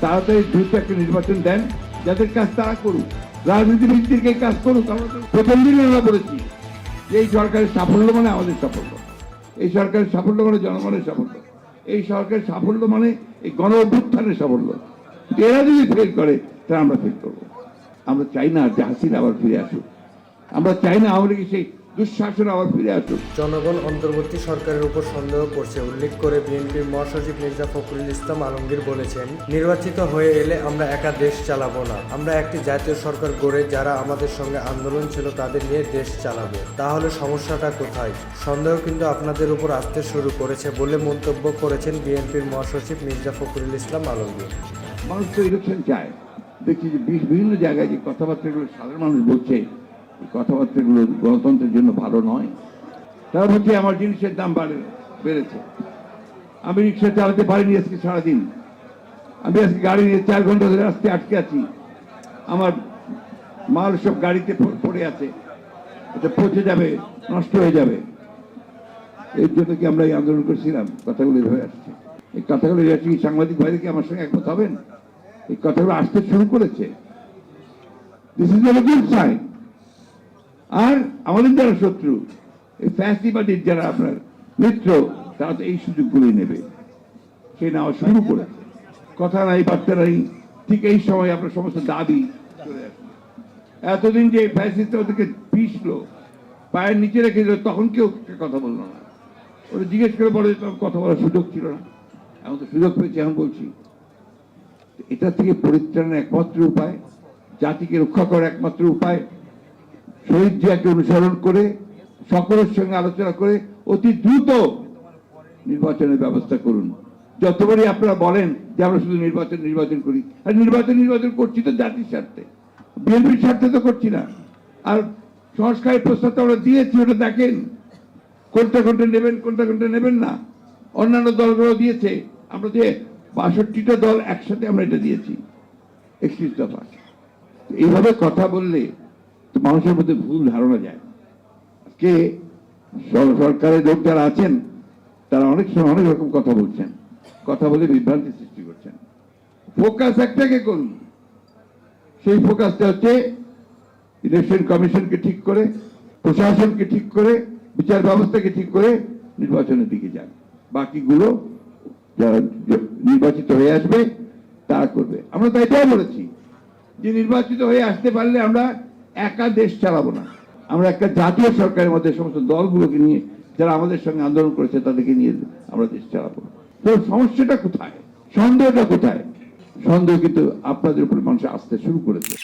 তাড়াতাড়ি দ্রুত একটা নির্বাচন দেন, যাদের কাজ তারা করুক। রাজনীতিবিদদেরকে কাজ করুক, আমরা প্রথম দিনই আমরা বলেছি যে এই সরকারের সাফল্য মানে আমাদের সাফল্য। এই সরকারের সাফল্য মানে জনগণের সাফল্য। এই সরকারের সাফল্য মানে এই গণ অভ্যুত্থানের সাফল্য। এরা যদি ফেল করে, তাহলে আমরা ফেল করব। আমরা চাই না যে হাসিনা আবার ফিরে আসুক। আমরা চাই না আওয়ামী লীগের সেই দুঃশাসন আবার ফিরে আসুক। জনগণ অন্তর্বর্তী সরকারের উপর সন্দেহ করছে উল্লেখ করে বিএনপির মহাসচিব মির্জা ফখরুল ইসলাম আলমগীর বলেছেন নির্বাচিত হয়ে এলে আমরা একা দেশ চালাবো না। আমরা একটি জাতীয় সরকার গড়ে যারা আমাদের সঙ্গে আন্দোলন ছিল তাদের নিয়ে দেশ চালাবে। তাহলে সমস্যাটা কোথায়? সন্দেহ কিন্তু আপনাদের উপর আসতে শুরু করেছে বলে মন্তব্য করেছেন বিএনপির মহাসচিব মির্জা ফখরুল ইসলাম আলমগীর। মানুষ তো ইলেকশন চায়। দেখছি যে বিভিন্ন জায়গায় যে কথাবার্তাগুলো সাধারণ মানুষ বলছে কথাবার্তাগুলো গণতন্ত্রের জন্য ভালো নয়। তারা হচ্ছে আমার জিনিসের দাম বাড়ে বেড়েছে। আমি রিক্সা চালাতে পারিনি আজকে সারাদিন। আমি আজকে গাড়ি নিয়ে চার ঘণ্টা ধরে রাস্তায় আটকে আছি। আমার মাল সব গাড়িতে পড়ে আছে। এটা পচে যাবে, নষ্ট হয়ে যাবে। এর জন্য কি আমরা এই আন্দোলন করছিলাম? কথাগুলো এভাবে আসছে। এই কথাগুলো কি সাংবাদিক ভাইরা কি আমার সঙ্গে একমত হবেন? এই কথাগুলো আসতে শুরু করেছে। This is a good sign আর আমাদের যারা শত্রু, এই ফ্যাসিবাদীর যারা আপনার মিত্র, তারা তো এই সুযোগগুলোই নেবে। সে নেওয়া শুরু করেছে কথা নাই, বার্তা নাই, ঠিক এই সময় আপনার সমস্ত দাবি এতদিন যে ফ্যাসিস্ট ওদেরকে পিসলো পায়ের নিচে রেখে দিল, তখন কেউ কথা বলল না। ওরা জিজ্ঞেস করে বলে কথা বলার সুযোগ ছিল না। এখন তো সুযোগ পেয়েছি, এখন বলছি। এটা থেকে পরিত্রাণের একমাত্র উপায়, জাতিকে রক্ষা করার একমাত্র উপায় শহীদ জিয়াকে অনুসরণ করে, সকলের সঙ্গে আলোচনা করে অতি দ্রুত নির্বাচনের ব্যবস্থা করুন। যতবারই আপনারা বলেন যে আমরা শুধু নির্বাচন নির্বাচন করি, আর নির্বাচন নির্বাচন করছি তো জাতির স্বার্থে। বিএনপির স্বার্থে তো করছি না। আর সংস্কারের প্রস্তাব তো আমরা দিয়েছি, ওটা দেখেন। কোনটা কোনটা নেবেন, কোনটা কোনটা নেবেন না। অন্যান্য দলগুলো দিয়েছে। আমরা যে বাষট্টিটা দল একসাথে আমরা এটা দিয়েছি। একত্রিশ দফা এইভাবে কথা বললে মানুষের মধ্যে ভুল ধারণা যায়। আজকে সরকারের লোক যারা আছেন, তারা অনেক সময় অনেক রকম কথা বলছেন। কথা বলে বিভ্রান্তি সৃষ্টি করছেন। ফোকাস একটাকে করুন। সেই ফোকাসটা হচ্ছে ইলেকশন কমিশনকে ঠিক করে, প্রশাসনকে ঠিক করে, বিচার ব্যবস্থাকে ঠিক করে নির্বাচনের দিকে যান। বাকিগুলো যারা নির্বাচিত হয়ে আসবে, তারা করবে। আমরা তো এটাই বলেছি, যে নির্বাচিত হয়ে আসতে পারলে আমরা একা দেশ চালাবো না। আমরা একটা জাতীয় সরকারের মধ্যে সমস্ত দলগুলোকে নিয়ে যারা আমাদের সঙ্গে আন্দোলন করেছে তাদেরকে নিয়ে আমরা দেশ চালাবো। তো সমস্যাটা কোথায়? সন্দেহটা কোথায়? সন্দেহ কিন্তু আপনাদের উপরে মানুষ আসতে শুরু করেছে।